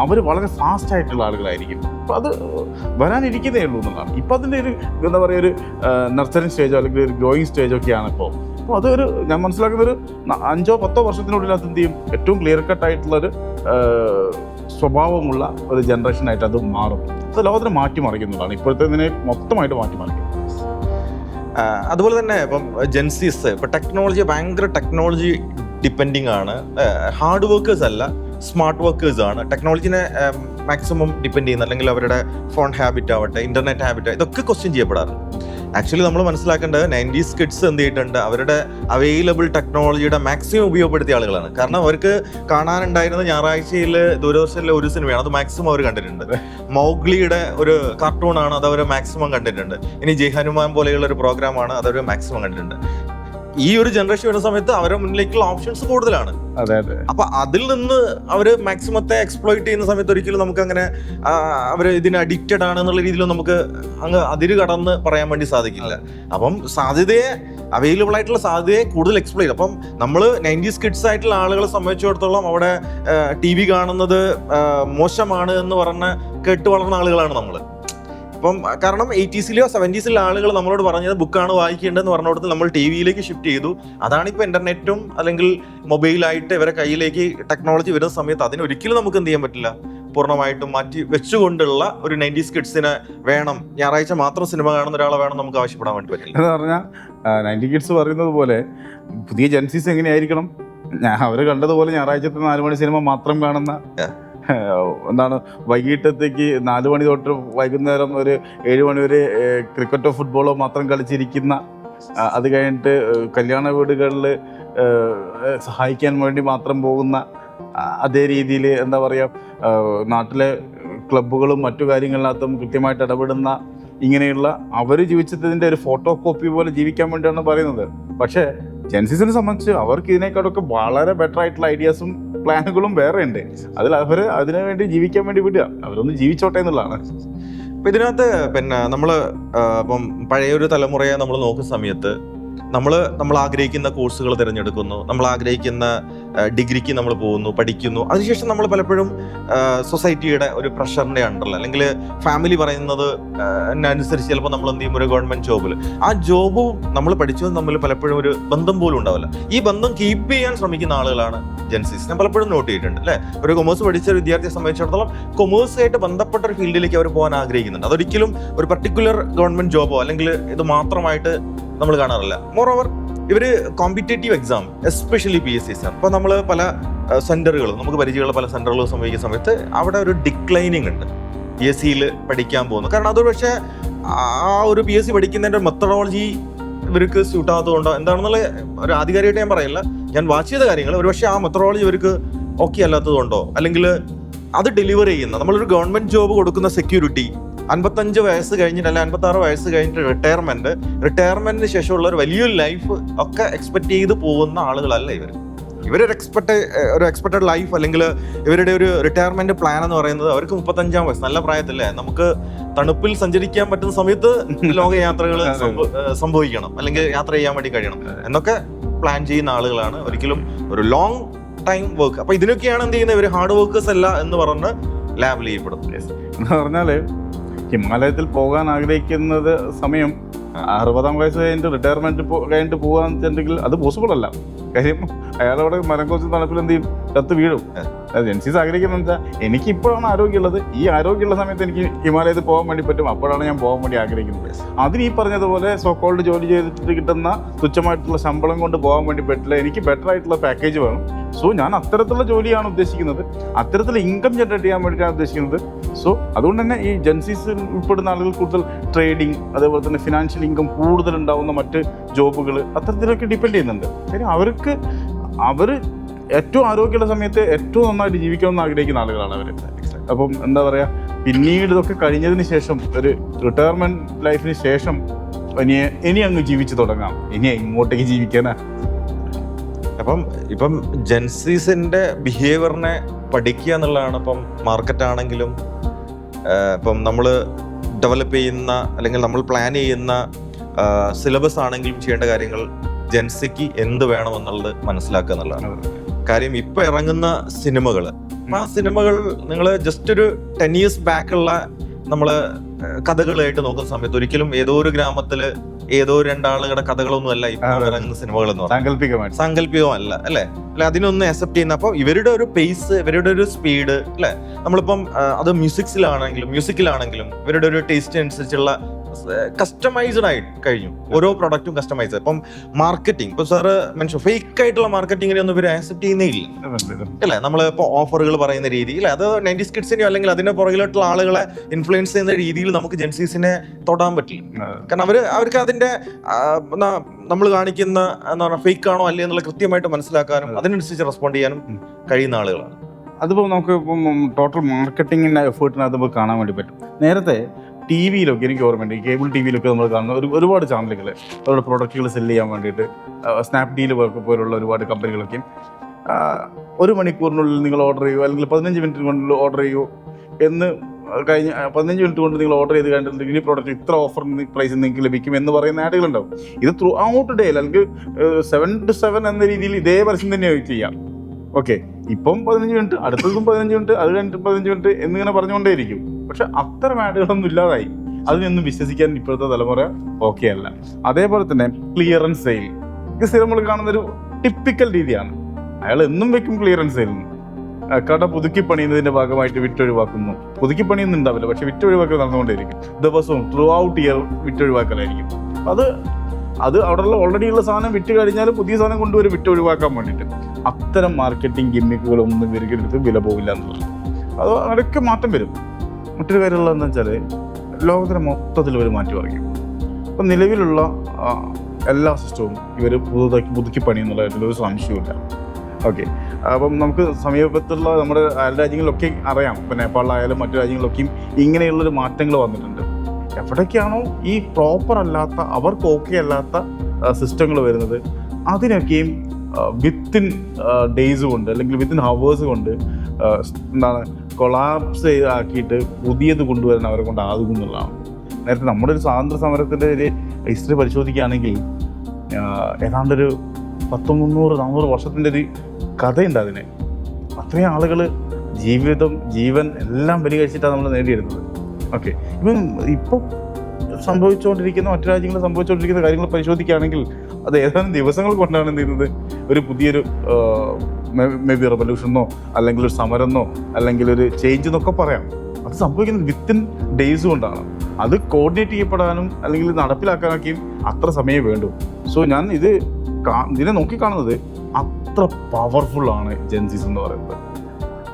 അവർ വളരെ ഫാസ്റ്റ് ആയിട്ടുള്ള ആളുകളായിരിക്കും. അപ്പം അത് വരാനിരിക്കുന്നേ ഉള്ളൂ എന്നുള്ളതാണ്. ഇപ്പം അതിന്റെ ഒരു എന്താ പറയുക ഒരു നർസറിങ് സ്റ്റേജോ അല്ലെങ്കിൽ ഒരു ഗ്രോയിങ് സ്റ്റേജോ ഒക്കെയാണ് ഇപ്പോൾ അപ്പോൾ അതൊരു ഞാൻ മനസ്സിലാക്കുന്ന ഒരു അഞ്ചോ പത്തോ വർഷത്തിനുള്ളിൽ അത് എന്ത് ചെയ്യും? ഏറ്റവും ക്ലിയർ കട്ട് ആയിട്ടുള്ളൊരു സ്വഭാവമുള്ള ഒരു ജനറേഷനായിട്ട് അത് മാറും. അത് ലോകത്തിനെ മാറ്റിമറിക്കുന്നതാണ് ഇപ്പോഴത്തെ മൊത്തമായിട്ട് മാറ്റിമറിക്കും മറിക്കും അതുപോലെ തന്നെ ഇപ്പം ജെൻസീസ് ഇപ്പം ടെക്നോളജി ഭയങ്കര ടെക്നോളജി ഡിപ്പെൻഡിങ് ആണ്. ഹാർഡ് വർക്കേഴ്സ് അല്ല സ്മാർട്ട് വർക്കേഴ്സ് ആണ്. ടെക്നോളജിനെ മാക്സിമം ഡിപ്പെൻഡ് ചെയ്യുന്ന അല്ലെങ്കിൽ അവരുടെ ഫോൺ ഹാബിറ്റ് ആവട്ടെ ഇന്റർനെറ്റ് ഹാബിറ്റ് ഇതൊക്കെ ക്വസ്റ്റ്യൻ ചെയ്യപ്പെടാറുണ്ട് ആക്ച്വലി നമ്മൾ മനസ്സിലാക്കേണ്ടത് നയന്റീസ് കിഡ്സ് എന്ത് ചെയ്തിട്ടുണ്ട്? അവരുടെ അവൈലബിൾ ടെക്നോളജിയുടെ മാക്സിമം ഉപയോഗപ്പെടുത്തിയ ആളുകളാണ്. കാരണം അവർക്ക് കാണാനുണ്ടായിരുന്ന ഞായറാഴ്ചയിൽ ദൂരദർശനിലെ ഒരു സിനിമയാണ്. അത് മാക്സിമം അവർ കണ്ടിട്ടുണ്ട്. മൗഗ്ലിയുടെ ഒരു കാർട്ടൂണാണ് അത് അവർ മാക്സിമം കണ്ടിട്ടുണ്ട്. ഇനി ജയ് ഹനുമാൻ പോലെയുള്ള ഒരു പ്രോഗ്രാമാണ് അത് അവർ മാക്സിമം കണ്ടിട്ടുണ്ട്. ഈ ഒരു ജനറേഷൻ വരുന്ന സമയത്ത് അവരുടെ മുന്നിലേക്കുള്ള ഓപ്ഷൻസ് കൂടുതലാണ്. അതെ അതെ. അപ്പൊ അതിൽ നിന്ന് അവർ മാക്സിമത്തെ എക്സ്പ്ലോയിറ്റ് ചെയ്യുന്ന സമയത്ത് ഒരിക്കലും നമുക്ക് അങ്ങനെ അവർ ഇതിന് അഡിക്റ്റഡ് ആണ് എന്നുള്ള രീതിയിൽ നമുക്ക് അങ്ങ് അതിര് കടന്ന് പറയാൻ വേണ്ടി സാധിക്കില്ല. അപ്പം സാധ്യതയെ അവൈലബിൾ ആയിട്ടുള്ള സാധ്യതയെ കൂടുതൽ എക്സ്പ്ലോർ അപ്പം നമ്മൾ നയന്റീസ് കിഡ്സ് ആയിട്ടുള്ള ആളുകളെ സംബന്ധിച്ചിടത്തോളം അവിടെ ടി വി കാണുന്നത് മോശമാണ് എന്ന് പറഞ്ഞ് കേട്ട് വളർന്ന ആളുകളാണ് നമ്മൾ അപ്പം കാരണം എയ്റ്റീസിലോ സെവന്റീസിലെ ആളുകൾ നമ്മളോട് പറഞ്ഞത് ബുക്കാണ് വായിക്കേണ്ടതെന്ന് പറഞ്ഞ കൊടുത്ത് നമ്മൾ ടി വിയിലേക്ക് ഷിഫ്റ്റ് ചെയ്തു. അതാണിപ്പോൾ ഇന്റർനെറ്റും ഇന്റർനെറ്റും അല്ലെങ്കിൽ മൊബൈലായിട്ട് ഇവരെ കയ്യിലേക്ക് ടെക്നോളജി വരുന്ന സമയത്ത് അതിന് ഒരിക്കലും നമുക്ക് എന്ത് ചെയ്യാൻ പറ്റില്ല. പൂർണമായിട്ടും മാറ്റി വെച്ചുകൊണ്ടുള്ള ഒരു നയന്റീസ് കിഡ്സിനെ വേണം. ഞായറാഴ്ച മാത്രം സിനിമ കാണുന്ന ഒരാളെ വേണം നമുക്ക് ആവശ്യപ്പെടാൻ വേണ്ടി പറ്റില്ല. എന്ന് പറഞ്ഞാൽ നയന്റി കിഡ്സ് പറയുന്നത് പോലെ പുതിയ ജെൻസീസ് എങ്ങനെയായിരിക്കണം? അവർ കണ്ടതുപോലെ ഞായറാഴ്ചത്തെ നാല് മണി സിനിമ മാത്രം കാണുന്ന എന്താണ് വൈകിട്ടത്തേക്ക് നാല് മണി തൊട്ട് വൈകുന്നേരം ഒരു ഏഴ് മണി വരെ ക്രിക്കറ്റോ ഫുട്ബോളോ മാത്രം കളിച്ചിരിക്കുന്ന അത് കഴിഞ്ഞിട്ട് കല്യാണ വീടുകളിൽ സഹായിക്കാൻ വേണ്ടി മാത്രം പോകുന്ന അതേ രീതിയിൽ എന്താ പറയുക നാട്ടിലെ ക്ലബ്ബുകളും മറ്റു കാര്യങ്ങളിനകത്തും കൃത്യമായിട്ട് ഇടപെടുന്ന ഇങ്ങനെയുള്ള അവർ ജീവിച്ചതിന്റെ ഒരു ഫോട്ടോ കോപ്പി പോലെ ജീവിക്കാൻ വേണ്ടിയാണ് പറയുന്നത്. പക്ഷേ ജെൻസിസിനെ സംബന്ധിച്ച് അവർക്ക് ഇതിനേക്കാളൊക്കെ വളരെ ബെറ്റർ ആയിട്ടുള്ള ഐഡിയാസും പ്ലാനുകളും വേറെ ഉണ്ട് അതിൽ അവർ അതിനു വേണ്ടി ജീവിക്കാൻ വേണ്ടി വിടുക. അവരൊന്ന് ജീവിച്ചോട്ടെ എന്നുള്ളതാണ്. അപ്പൊ ഇതിനകത്ത് പിന്നെ നമ്മൾ ഇപ്പം പഴയൊരു തലമുറയെ നമ്മൾ നോക്കുന്ന സമയത്ത് നമ്മൾ നമ്മൾ ആഗ്രഹിക്കുന്ന കോഴ്സുകൾ തിരഞ്ഞെടുക്കുന്നു നമ്മൾ ആഗ്രഹിക്കുന്ന ഡിഗ്രിക്ക് നമ്മൾ പോകുന്നു പഠിക്കുന്നു. അതിനുശേഷം നമ്മൾ പലപ്പോഴും സൊസൈറ്റിയുടെ ഒരു പ്രഷറിന്റെ അണ്ടറിൽ അല്ലെങ്കിൽ ഫാമിലി പറയുന്നത് അനുസരിച്ച് ചിലപ്പോൾ നമ്മൾ എന്ത് ചെയ്യും? ഒരു ഗവൺമെന്റ് ജോബിൽ ആ ജോബും നമ്മൾ പഠിച്ചതും തമ്മിൽ പലപ്പോഴും ഒരു ബന്ധം പോലും ഉണ്ടാവില്ല. ഈ ബന്ധം കീപ്പ് ചെയ്യാൻ ശ്രമിക്കുന്ന ആളുകളാണ് ജെൻസിസ് ഞാൻ പലപ്പോഴും നോട്ട് ചെയ്തിട്ടുണ്ട് അല്ലേ? ഒരു കൊമേഴ്സ് പഠിച്ച ഒരു വിദ്യാർത്ഥിയെ സംബന്ധിച്ചിടത്തോളം കൊമേഴ്സായിട്ട് ബന്ധപ്പെട്ട ഒരു ഫീൽഡിലേക്ക് അവർ പോകാൻ ആഗ്രഹിക്കുന്നുണ്ട്. അതൊരിക്കലും ഒരു പർട്ടിക്കുലർ ഗവൺമെന്റ് ജോബോ അല്ലെങ്കിൽ ഇത് മാത്രമായിട്ട് നമ്മൾ കാണാറില്ല. മോർ ഓവർ ഇവർ competitive exam especially P S C exam ഇപ്പൊ നമ്മൾ പല സെന്ററുകളും നമുക്ക് പരിചയമുള്ള പല സെന്ററുകളും സംഭവിക്കുന്ന സമയത്ത് അവിടെ ഒരു ഡിക്ലൈനിങ് ഉണ്ട്. പി എസ് സിയിൽ പഠിക്കാൻ പോകുന്നു കാരണം അതൊരു പക്ഷേ ആ ഒരു പി എസ് സി പഠിക്കുന്നതിന്റെ മെത്തഡോളജി ഇവർക്ക് സ്യൂട്ട് ആകാത്തതുകൊണ്ടോ എന്താണെന്നുള്ള ഒരു ആധികാരികമായിട്ട് ഞാൻ പറയില്ല. ഞാൻ വാച്ച് ചെയ്ത കാര്യങ്ങൾ ഒരു പക്ഷേ ആ മെത്തഡോളജി ഇവർക്ക് ഓക്കെ അല്ലാത്തതുകൊണ്ടോ അല്ലെങ്കിൽ അത് ഡെലിവർ ചെയ്യുന്ന നമ്മളൊരു ഗവൺമെന്റ് ജോബ് കൊടുക്കുന്ന സെക്യൂരിറ്റി അൻപത്തഞ്ച് വയസ്സ് കഴിഞ്ഞിട്ട് അല്ലെ അൻപത്താറ് വയസ്സ് കഴിഞ്ഞിട്ട് റിട്ടയർമെന്റ് റിട്ടയർമെന്റിന് ശേഷമുള്ള ഒരു വലിയൊരു ലൈഫ് ഒക്കെ എക്സ്പെക്ട് ചെയ്ത് പോകുന്ന ആളുകളല്ല ഇവർ ഇവരൊരു എക്സ്പെക്ട് ഒരു എക്സ്പെക്റ്റഡ് ലൈഫ് അല്ലെങ്കിൽ ഇവരുടെ ഒരു റിട്ടയർമെന്റ് പ്ലാൻ എന്ന് പറയുന്നത് അവർക്ക് മുപ്പത്തഞ്ചാം വയസ്സ്. നല്ല പ്രായത്തില്ലേ നമുക്ക് തണുപ്പിൽ സഞ്ചരിക്കാൻ പറ്റുന്ന സമയത്ത് ലോകയാത്രകൾ സംഭവിക്കണം. അല്ലെങ്കിൽ യാത്ര ചെയ്യാൻ വേണ്ടി കഴിയണം. എന്നൊക്കെ പ്ലാൻ ചെയ്യുന്ന ആളുകളാണ്. ഒരിക്കലും ഒരു ലോങ് ടൈം വർക്ക് അപ്പൊ ഇതിനൊക്കെയാണ് എന്ത് ചെയ്യുന്നത്? ഇവർ ഹാർഡ് വർക്കേഴ്സ് അല്ല എന്ന് പറഞ്ഞ് ലാബിൽ ചെയ്യപ്പെടും. എന്ന് പറഞ്ഞാൽ ഹിമാലയത്തിൽ പോകാൻ ആഗ്രഹിക്കുന്നത് സമയം അറുപതാം വയസ്സ് കഴിഞ്ഞിട്ട് റിട്ടയർമെന്റ് കഴിഞ്ഞിട്ട് പോകാന്ന് വെച്ചിട്ടുണ്ടെങ്കിൽ അത് പോസിബിൾ അല്ല. കാര്യം അയാളവിടെ മരം കുറച്ച് തണുപ്പിൽ എന്ത് ചെയ്യും? കത്ത് വീഴും. ജെൻസീസ് ആഗ്രഹിക്കുന്നത് എന്താ? എനിക്ക് ഇപ്പോഴാണ് ആരോഗ്യമുള്ളത്. ഈ ആരോഗ്യമുള്ള സമയത്ത് എനിക്ക് ഹിമാലയത്തിൽ പോകാൻ വേണ്ടി പറ്റും. അപ്പോഴാണ് ഞാൻ പോകാൻ വേണ്ടി ആഗ്രഹിക്കുന്നത്. അതിന് ഈ പറഞ്ഞതുപോലെ സോക്കോൾഡ് ജോലി ചെയ്തിട്ട് കിട്ടുന്ന തുച്ഛമായിട്ടുള്ള ശമ്പളം കൊണ്ട് പോകാൻ വേണ്ടി പറ്റില്ല. എനിക്ക് ബെറ്റർ ആയിട്ടുള്ള പാക്കേജ് വേണം. സോ ഞാൻ അത്തരത്തിലുള്ള ജോലിയാണ് ഉദ്ദേശിക്കുന്നത്. അത്തരത്തിലുള്ള ഇൻകം ജനറേറ്റ് ചെയ്യാൻ വേണ്ടിയിട്ടാണ് ഉദ്ദേശിക്കുന്നത്. സോ അതുകൊണ്ട് തന്നെ ഈ ജെൻസീസ് ഉൾപ്പെടുന്ന ആളുകൾ കൂടുതൽ ട്രേഡിങ് അതേപോലെ തന്നെ ഫിനാൻഷ്യൽ ഇൻകം കൂടുതൽ ഉണ്ടാവുന്ന മറ്റ് ജോബുകൾ അത്തരത്തിലൊക്കെ ഡിപ്പെൻഡ് ചെയ്യുന്നുണ്ട്. കാര്യം അവർക്ക് അവർ ഏറ്റവും ആരോഗ്യമുള്ള സമയത്ത് ഏറ്റവും നന്നായിട്ട് ജീവിക്കണമെന്ന് ആഗ്രഹിക്കുന്ന ആളുകളാണ് അവർ അപ്പം എന്താ പറയുക പിന്നീട് ഇതൊക്കെ കഴിഞ്ഞതിന് ശേഷം ഒരു റിട്ടയർമെന്റ് ലൈഫിന് ശേഷം ഇനി ഇനി അങ്ങ് ജീവിച്ചു തുടങ്ങാം. ഇനി ഇങ്ങോട്ടേക്ക് ജീവിക്കാനാ? അപ്പം ഇപ്പം ജെൻസീസിന്റെ ബിഹേവിയറിനെ പഠിക്കുക എന്നുള്ളതാണ് ഇപ്പം മാർക്കറ്റ് ആണെങ്കിലും ഇപ്പം നമ്മൾ ഡെവലപ്പ് ചെയ്യുന്ന അല്ലെങ്കിൽ നമ്മൾ പ്ലാൻ ചെയ്യുന്ന സിലബസ് ആണെങ്കിലും ചെയ്യേണ്ട കാര്യങ്ങൾ ജെൻസിക്ക് എന്ത് വേണമെന്നുള്ളത് മനസ്സിലാക്കുക എന്നുള്ളതാണ്. കാര്യം ഇപ്പൊ ഇറങ്ങുന്ന സിനിമകൾ ആ സിനിമകൾ നിങ്ങൾ ജസ്റ്റ് ഒരു ടെൻ ഇയേഴ്സ് ബാക്കുള്ള നമ്മൾ കഥകളായിട്ട് നോക്കുന്ന സമയത്ത് ഒരിക്കലും ഏതോ ഒരു ഗ്രാമത്തിൽ ഏതോ രണ്ടാളുകളുടെ കഥകളൊന്നും അല്ല ഇപ്പൊ ഇറങ്ങുന്ന സിനിമകൾ എന്ന് സാങ്കല്പികമല്ല അല്ലെ? അല്ലെ അതിനൊന്ന് അക്സെപ്റ്റ് ചെയ്യുന്ന അപ്പോൾ ഇവരുടെ ഒരു പേസ് ഇവരുടെ ഒരു സ്പീഡ് അല്ലെ? നമ്മളിപ്പം അത് മ്യൂസിക്സിലാണെങ്കിലും മ്യൂസിക്കിലാണെങ്കിലും ഇവരുടെ ഒരു ടേസ്റ്റ് അനുസരിച്ചുള്ള കസ്റ്റമൈസ്ഡ് ആയിട്ട് കഴിഞ്ഞു. ഓരോ പ്രൊഡക്റ്റും കസ്റ്റമൈസ് ഇപ്പം മാർക്കറ്റിംഗ് ഇപ്പൊ സാറ് മനുഷ്യ ഫേക്ക് ആയിട്ടുള്ള മാർക്കറ്റിങ്ങിനെ ഒന്നും ഇവർ ആക്സെപ്റ്റ് ചെയ്യുന്നേ ഇല്ല അല്ലേ? നമ്മൾ ഇപ്പോൾ ഓഫറുകൾ പറയുന്ന രീതിയിൽ അത് നയന്റി കിഡ്സിനെയോ അല്ലെങ്കിൽ അതിന്റെ പുറകിലോട്ടുള്ള ആളുകളെ ഇൻഫ്ലുവൻസ് ചെയ്യുന്ന രീതിയിൽ നമുക്ക് ജെൻസീസിനെ തൊടാൻ പറ്റില്ല. കാരണം അവർ അവർക്ക് അതിന്റെ നമ്മൾ കാണിക്കുന്ന എന്താ പറയുക ഫേക്ക് ആണോ അല്ലേ എന്നുള്ള കൃത്യമായിട്ട് മനസ്സിലാക്കാനും അതിനനുസരിച്ച് റെസ്പോണ്ട് ചെയ്യാനും. കഴിയുന്ന ആളുകളാണ്. അതിപ്പോൾ നമുക്ക് ഇപ്പം ടോട്ടൽ മാർക്കറ്റിങ്ങിന്റെ എഫേർട്ടിനകത്ത് നമുക്ക് കാണാൻ വേണ്ടി പറ്റും. നേരത്തെ ടി വിയിലൊക്കെ എനിക്ക് ഓർമ്മയുണ്ട് ഈ കേബിൾ ടി വിയിലൊക്കെ നമ്മൾ കാണുന്ന ഒരു ഒരുപാട് ചാനലുകൾ അവരുടെ പ്രൊഡക്റ്റുകൾ സെൽ ചെയ്യാൻ വേണ്ടിയിട്ട് സ്നാപ്ഡീൽ പോലുള്ള ഒരുപാട് കമ്പനികളൊക്കെയും ഒരു മണിക്കൂറിനുള്ളിൽ നിങ്ങൾ ഓർഡർ ചെയ്യുമോ അല്ലെങ്കിൽ പതിനഞ്ച് മിനിറ്റിനുള്ളിൽ ഓർഡർ ചെയ്യുമോ എന്ന് കഴിഞ്ഞ പതിനഞ്ച് മിനിറ്റ് കൊണ്ട് നിങ്ങൾ ഓർഡർ ചെയ്ത് കഴിഞ്ഞിട്ടുണ്ടെങ്കിൽ ഈ പ്രോഡക്റ്റ് ഇത്ര ഓഫർ പ്രൈസ് നിങ്ങൾക്ക് ലഭിക്കും എന്ന് പറയുന്ന ആഡുകളുണ്ടാവും. ഇത് ത്രൂ ഔട്ട് ഡേ അല്ലെങ്കിൽ സെവൻ ടു സെവൻ എന്ന രീതിയിൽ ഇതേ പരസ്യം തന്നെ ചെയ്യാം. ഓക്കെ ഇപ്പം പതിനഞ്ച് മിനിറ്റ് അടുത്തതും പതിനഞ്ച് മിനിറ്റ് അത് കഴിഞ്ഞിട്ട് പതിനഞ്ച് മിനിറ്റ് എന്നിങ്ങനെ പറഞ്ഞുകൊണ്ടേയിരിക്കും. പക്ഷെ അത്തരം ആഡുകളൊന്നും ഇല്ലാതായി. അതിനൊന്നും വിശ്വസിക്കാൻ ഇപ്പോഴത്തെ തലമുറ ഓക്കെ അല്ല. അതേപോലെ തന്നെ ക്ലിയറൻസ് സെയിൽ ഇത് സ്ഥിരം നമ്മൾ കാണുന്ന ഒരു ടിപ്പിക്കൽ രീതിയാണ്. അയാൾ എന്നും വെക്കും ക്ലിയറൻസ് സെയിലിന് കട പുതുക്കി പണിയുന്നതിന്റെ ഭാഗമായിട്ട് വിറ്റൊഴിവാക്കുന്നു. പുതുക്കി പണിയൊന്നും ഉണ്ടാവില്ല. പക്ഷെ വിറ്റൊഴിവാക്കൽ നടന്നുകൊണ്ടേയിരിക്കും. ദിവസവും ത്രൂ ഔട്ട് ഇയർ വിറ്റൊഴിവാക്കലായിരിക്കും. അത് അത് അവിടെയുള്ള ഓൾറെഡി ഉള്ള സാധനം വിറ്റ് കഴിഞ്ഞാൽ പുതിയ സാധനം കൊണ്ടുവരും വിറ്റ് ഒഴിവാക്കാൻ വേണ്ടിയിട്ട്. അത്തരം മാർക്കറ്റിംഗ് ഗിമ്മിക്കുകളൊന്നും ഇവർക്ക് എടുത്ത് വില പോകില്ല എന്നുള്ളത്. അത് അവിടെയൊക്കെ മാറ്റം വരും. മറ്റൊരു കാര്യമുള്ളതെന്ന് വെച്ചാൽ ലോകത്തിന് മൊത്തത്തിൽ ഇവർ മാറ്റി പറയും അപ്പം നിലവിലുള്ള എല്ലാ സിസ്റ്റവും ഇവർ പുതുതാക്കി പുതുക്കി പണിയെന്നുള്ള കാര്യത്തിൽ ഒരു സംശയവുമില്ല. ഓക്കെ. അപ്പം നമുക്ക് സമീപത്തുള്ള നമ്മുടെ അയൽ രാജ്യങ്ങളിലൊക്കെ അറിയാം. ഇപ്പം നേപ്പാളിലായാലും മറ്റു രാജ്യങ്ങളിലൊക്കെയും ഇങ്ങനെയുള്ളൊരു മാറ്റങ്ങൾ വന്നിട്ടുണ്ട്. എവിടേക്കാണോ ഈ പ്രോപ്പർ അല്ലാത്ത അവർക്ക് ഓക്കെ അല്ലാത്ത സിസ്റ്റങ്ങൾ വരുന്നത്? അതിനൊക്കെയും വിത്തിൻ ഡേയ്സ് കൊണ്ട് അല്ലെങ്കിൽ വിത്തിൻ ഹവേഴ്സ് കൊണ്ട് എന്താണ് കൊളാപ്സ് ആക്കിയിട്ട് പുതിയത് കൊണ്ടുവരാൻ അവരെ കൊണ്ട് ആകും എന്നുള്ളതാണ്. നേരത്തെ നമ്മുടെ ഒരു സ്വാതന്ത്ര്യ സമരത്തിന്റെ ഒരു ഹിസ്റ്ററി പരിശോധിക്കുകയാണെങ്കിൽ ഏതാണ്ടൊരു പത്ത് മുന്നൂറ് നാനൂറ് വർഷത്തിന്റെ ഒരു കഥയുണ്ട് അതിന്. അത്രയും ആളുകൾ ജീവിതം ജീവൻ എല്ലാം പരിഗണിച്ചിട്ടാണ് നമ്മൾ നേടിയെടുത്തത്. ഓക്കെ ഇപ്പം ഇപ്പോൾ സംഭവിച്ചുകൊണ്ടിരിക്കുന്ന മറ്റു രാജ്യങ്ങളിൽ സംഭവിച്ചുകൊണ്ടിരിക്കുന്ന കാര്യങ്ങൾ പരിശോധിക്കുകയാണെങ്കിൽ അത് ഏതാനും ദിവസങ്ങൾ കൊണ്ടാണ് എന്ത് ചെയ്യുന്നത്? ഒരു പുതിയൊരു മേ ബി റെവല്യൂഷനോ അല്ലെങ്കിൽ ഒരു സമരമെന്നോ അല്ലെങ്കിൽ ഒരു ചേഞ്ച് എന്നൊക്കെ പറയാം. അത് സംഭവിക്കുന്നത് വിത്തിൻ ഡേയ്സ് കൊണ്ടാണ്. അത് കോർഡിനേറ്റ് ചെയ്യപ്പെടാനും അല്ലെങ്കിൽ നടപ്പിലാക്കാനൊക്കെയും അത്ര സമയം വേണ്ടു. സോ ഞാൻ ഇത് ഇതിനെ നോക്കിക്കാണുന്നത് അത്ര പവർഫുള്ളാണ് ജെൻസീസ് എന്ന് പറയുന്നത്.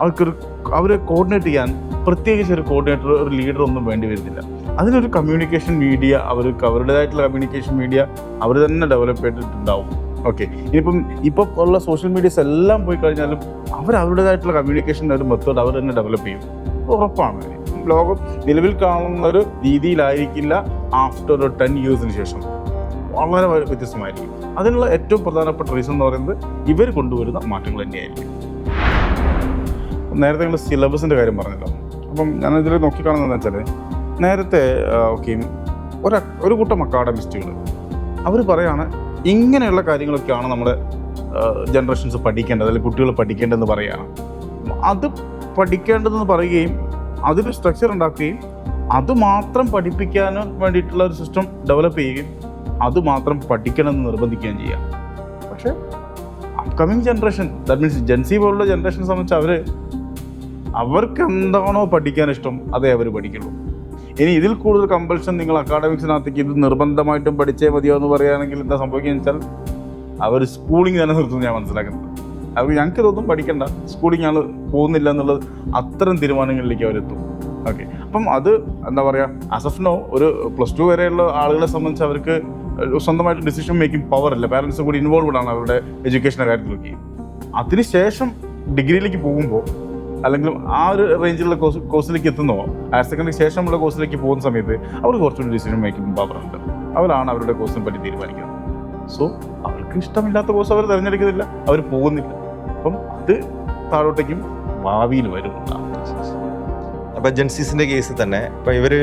അവർക്കൊരു അവരെ കോർഡിനേറ്റ് ചെയ്യാൻ പ്രത്യേകിച്ച് ഒരു കോർഡിനേറ്റർ ഒരു ലീഡർ ഒന്നും വേണ്ടി വരുന്നില്ല. അതിനൊരു കമ്മ്യൂണിക്കേഷൻ മീഡിയ അവർക്ക് അവരുടേതായിട്ടുള്ള കമ്മ്യൂണിക്കേഷൻ മീഡിയ അവർ തന്നെ ഡെവലപ്പ് ചെയ്തിട്ടുണ്ടാവും. ഓക്കെ ഇനിയിപ്പം ഇപ്പം ഉള്ള സോഷ്യൽ മീഡിയസ് എല്ലാം പോയി കഴിഞ്ഞാലും അവർ അവരുടേതായിട്ടുള്ള കമ്മ്യൂണിക്കേഷൻ ഒരു മെത്തേഡ് അവർ തന്നെ ഡെവലപ്പ് ചെയ്യും. ഉറപ്പാണ്. ലോകം നിലവിൽ കാണുന്ന ഒരു രീതിയിലായിരിക്കില്ല ആഫ്റ്റർ ഒരു ടെൻ ഇയേഴ്സിന് ശേഷം. വളരെ വ്യത്യസ്തമായിരിക്കും. അതിനുള്ള ഏറ്റവും പ്രധാനപ്പെട്ട റീസൺ എന്ന് പറയുന്നത് ഇവർ കൊണ്ടുവരുന്ന മാറ്റങ്ങൾ തന്നെയായിരിക്കും. നേരത്തെ നിങ്ങൾ സിലബസിന്റെ കാര്യം പറഞ്ഞല്ലോ. അപ്പം ഞാനിതിൽ നോക്കിക്കാണുന്നതെന്ന് വെച്ചാൽ നേരത്തെ ഓക്കെ ഒരു ഒരു കൂട്ടം അക്കാഡമിസ്റ്റുകൾ അവർ പറയാണ് ഇങ്ങനെയുള്ള കാര്യങ്ങളൊക്കെയാണ് നമ്മുടെ ജനറേഷൻസ് പഠിക്കേണ്ടത് അല്ലെങ്കിൽ കുട്ടികൾ പഠിക്കേണ്ടതെന്ന് പറയുകയാണ് അത് പഠിക്കേണ്ടതെന്ന് പറയുകയും അതിന് സ്ട്രക്ചർ ഉണ്ടാക്കുകയും അത് മാത്രം പഠിപ്പിക്കാൻ വേണ്ടിയിട്ടുള്ള ഒരു സിസ്റ്റം ഡെവലപ്പ് ചെയ്യുകയും അത് മാത്രം പഠിക്കണമെന്ന് നിർബന്ധിക്കുകയും ചെയ്യാം. പക്ഷേ upcoming generation that means Gen Z പോലുള്ള ജനറേഷനെ സംബന്ധിച്ച് അവർ അവർക്ക് എന്താണോ പഠിക്കാൻ ഇഷ്ടം അതേ അവർ പഠിക്കുള്ളൂ. ഇനി ഇതിൽ കൂടുതൽ കമ്പൽഷൻ നിങ്ങൾ അക്കാഡമിക്സിനകത്തേക്ക് ഇത് നിർബന്ധമായിട്ടും പഠിച്ചേ മതിയോ എന്ന് പറയുകയാണെങ്കിൽ എന്താ സംഭവിക്കുക വെച്ചാൽ അവർ സ്കൂളിംഗ് തന്നെ നിർത്തുന്നു ഞാൻ മനസ്സിലാക്കുന്നത്. അവർ ഞങ്ങൾക്ക് ഇതൊന്നും പഠിക്കണ്ട. സ്കൂളിംഗ് ഞങ്ങൾ പോകുന്നില്ല എന്നുള്ളത് അത്തരം തീരുമാനങ്ങളിലേക്ക് അവരെത്തും. ഓക്കെ അപ്പം അത് എന്താ പറയുക അസഫ്നോ ഒരു പ്ലസ് ടു വരെയുള്ള ആളുകളെ സംബന്ധിച്ച് അവർക്ക് സ്വന്തമായിട്ട് ഡിസിഷൻ മേക്കിംഗ് പവർ അല്ല. പാരൻസ് കൂടി ഇൻവോൾവ്ഡ് ആണ് അവരുടെ എഡ്യൂക്കേഷന്റെ കാര്യത്തിലൊക്കെ. അതിനുശേഷം ഡിഗ്രിയിലേക്ക് പോകുമ്പോൾ അല്ലെങ്കിൽ ആ ഒരു റേഞ്ചിലുള്ള കോഴ്സ് കോഴ്സിലേക്ക് എത്തുന്നോ? ഹയർ സെക്കൻഡറി ശേഷമുള്ള കോഴ്സിലേക്ക് പോകുന്ന സമയത്ത് അവർ കുറച്ചുകൂടി ഡിസിഷൻ മേക്കിംഗ് പവറുണ്ട് അവരാണ് അവരുടെ കോഴ്സിനെ പറ്റി തീരുമാനിക്കുന്നത്. സോ അവർക്ക് ഇഷ്ടമില്ലാത്ത കോഴ്സ് അവർ തിരഞ്ഞെടുക്കുന്നില്ല. അവർ പോകുന്നില്ല. അപ്പം അത് താഴോട്ടേക്കും ഭാവിയിൽ വരും അപ്പോൾ ജൻസീസിന്റെ കേസിൽ തന്നെ. ഇപ്പം ഇവർ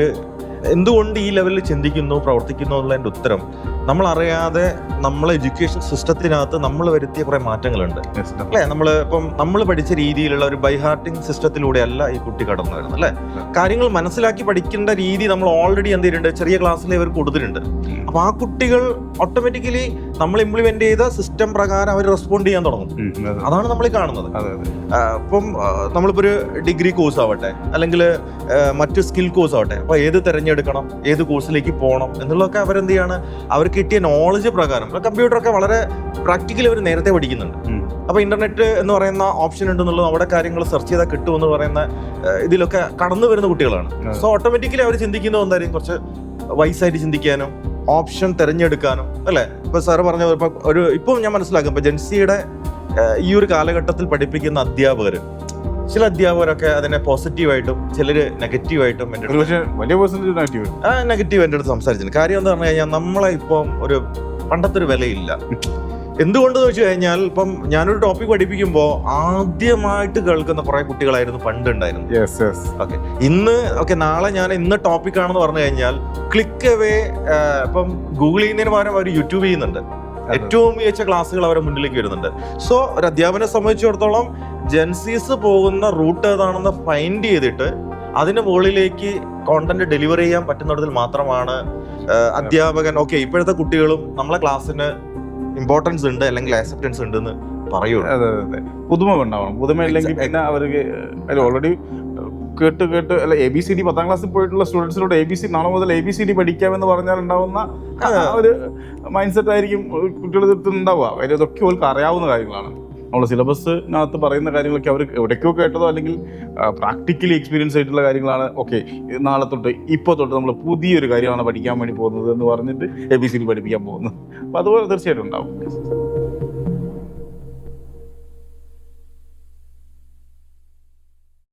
എന്തുകൊണ്ട് ഈ ലെവലിൽ ചിന്തിക്കുന്നു പ്രവർത്തിക്കുന്നു എന്നുള്ളതിന്റെ ഉത്തരം നമ്മൾ അറിയാതെ നമ്മളെ എഡ്യൂക്കേഷൻ സിസ്റ്റത്തിനകത്ത് നമ്മൾ വരുത്തിയ കുറെ മാറ്റങ്ങളുണ്ട്. അല്ലേ? നമ്മൾ ഇപ്പം നമ്മൾ പഠിച്ച രീതിയിലുള്ള ഒരു ബൈഹാർട്ടിംഗ് സിസ്റ്റത്തിലൂടെ അല്ല ഈ കുട്ടി കടന്നു വരുന്നത് അല്ലേ കാര്യങ്ങൾ മനസ്സിലാക്കി പഠിക്കേണ്ട രീതി നമ്മൾ ഓൾറെഡി എന്ത് ചെയ്തിട്ടുണ്ട്? ചെറിയ ക്ലാസ്സിലെ ഇവർ കൊടുത്തിട്ടുണ്ട്. അപ്പോൾ ആ കുട്ടികൾ ഓട്ടോമാറ്റിക്കലി നമ്മൾ ഇംപ്ലിമെന്റ് ചെയ്ത സിസ്റ്റം പ്രകാരം അവർ റെസ്പോണ്ട് ചെയ്യാൻ തുടങ്ങും. അതാണ് നമ്മൾ കാണുന്നത്. ഇപ്പം നമ്മളിപ്പോ ഒരു ഡിഗ്രി കോഴ്സ് ആവട്ടെ അല്ലെങ്കിൽ മറ്റു സ്കിൽ കോഴ്സ് ആവട്ടെ അപ്പൊ ഏത് തിരഞ്ഞെടുക്കണം ഏത് കോഴ്സിലേക്ക് പോകണം എന്നുള്ളതൊക്കെ അവരെന്ത് ചെയ്യാണ്? അവർക്ക് കിട്ടിയ നോളജ് പ്രകാരം കമ്പ്യൂട്ടർ ഒക്കെ വളരെ പ്രാക്ടിക്കലി അവർ നേരത്തെ പഠിക്കുന്നുണ്ട്. അപ്പോൾ അപ്പൊ ഇന്റർനെറ്റ് എന്ന് പറയുന്ന ഓപ്ഷൻ ഉണ്ടെന്നുള്ളത് അവിടെ കാര്യങ്ങൾ സെർച്ച് ചെയ്താൽ കിട്ടുമെന്ന് പറയുന്ന ഇതിലൊക്കെ കടന്നു വരുന്ന കുട്ടികളാണ്. സോ ഓട്ടോമാറ്റിക്കലി അവർ ചിന്തിക്കുന്നത് എന്തായാലും കുറച്ച് വയസ്സായിട്ട് ചിന്തിക്കാനും ഓപ്ഷൻ തിരഞ്ഞെടുക്കാനും അല്ലേ? ഇപ്പൊ സാറ് പറഞ്ഞ ഒരു ഇപ്പം ഞാൻ മനസ്സിലാക്കും ഇപ്പൊ ജെൻസിയുടെ ഈ ഒരു കാലഘട്ടത്തിൽ പഠിപ്പിക്കുന്ന അധ്യാപകർ ചില അധ്യാപകരൊക്കെ അതിനെ പോസിറ്റീവായിട്ടും ചിലര് നെഗറ്റീവായിട്ടും നെഗറ്റീവ് എന്റെ അടുത്ത് സംസാരിച്ചിട്ടുണ്ട്. കാര്യം എന്താ പറഞ്ഞു കഴിഞ്ഞാൽ നമ്മളെ ഇപ്പം ഒരു പണ്ടത്തെ ഒരു വിലയില്ല. എന്തുകൊണ്ടെന്ന് വെച്ച് കഴിഞ്ഞാൽ ഇപ്പം ഞാനൊരു ടോപ്പിക് പഠിപ്പിക്കുമ്പോൾ ആദ്യമായിട്ട് കേൾക്കുന്ന കുറെ കുട്ടികളായിരുന്നു പണ്ട് ഉണ്ടായിരുന്നു ഓക്കെ ഇന്ന് ഓക്കെ നാളെ ഞാൻ ഇന്ന് ടോപ്പിക് ആണെന്ന് പറഞ്ഞു കഴിഞ്ഞാൽ ക്ലിക്ക് അവേ ഇപ്പം ഗൂഗിൾ ചെയ്യുന്നതിന് പകരം അവർ യൂട്യൂബ് ചെയ്യുന്നുണ്ട്. ഏറ്റവും മികച്ച ക്ലാസ്സുകൾ അവരുടെ മുന്നിലേക്ക് വരുന്നുണ്ട്. സോ ഒരു അധ്യാപനെ സംബന്ധിച്ചിടത്തോളം ജെൻസീസ് പോകുന്ന റൂട്ട് ഏതാണെന്ന് ഫൈൻഡ് ചെയ്തിട്ട് അതിന് മുകളിലേക്ക് കോണ്ടന്റ് ഡെലിവറി ചെയ്യാൻ പറ്റുന്നിടത്തിൽ മാത്രമാണ് അധ്യാപകൻ ഓക്കെ ഇപ്പോഴത്തെ കുട്ടികളും നമ്മളെ ക്ലാസ്സിന് ഇമ്പോർട്ടൻസ് ഉണ്ട് അല്ലെങ്കിൽ ആക്സെപ്റ്റൻസ് ഉണ്ട് എന്ന് പറയുള്ളൂ. അതെ അതെ പുതുമ ഉണ്ടാവണം. പുതുമ ഇല്ലെങ്കിൽ. പിന്നെ അവർക്ക് ഓൾറെഡി കേട്ട് കേട്ട് അല്ല എ ബി സി ഡി പത്താം ക്ലാസ്സിൽ പോയിട്ടുള്ള സ്റ്റുഡൻസിനോട് എ ബി സി നാളെ മുതൽ എ ബി സി ഡി പഠിക്കാമെന്ന് പറഞ്ഞാൽ ഉണ്ടാവുന്ന ഒരു മൈൻഡ് സെറ്റ് ആയിരിക്കും കുട്ടികളുടെ അടുത്ത് ഉണ്ടാവുക. അവർ ഇതൊക്കെ അവർക്ക് അറിയാവുന്ന കാര്യങ്ങളാണ്. നമ്മൾ സിലബസിനകത്ത് പറയുന്ന കാര്യങ്ങളൊക്കെ അവർ എവിടേക്കോ കേട്ടതോ അല്ലെങ്കിൽ പ്രാക്ടിക്കലി എക്സ്പീരിയൻസ് ആയിട്ടുള്ള കാര്യങ്ങളാണ്. ഓക്കെ നാളെ തൊട്ട് ഇപ്പോൾ തൊട്ട് നമ്മൾ പുതിയൊരു കാര്യമാണ് പഠിക്കാൻ വേണ്ടി പോകുന്നത് എന്ന് പറഞ്ഞിട്ട് എ ബി സി പഠിപ്പിക്കാൻ പോകുന്നത്. അപ്പോൾ അതുപോലെ തീർച്ചയായിട്ടും ഉണ്ടാവും.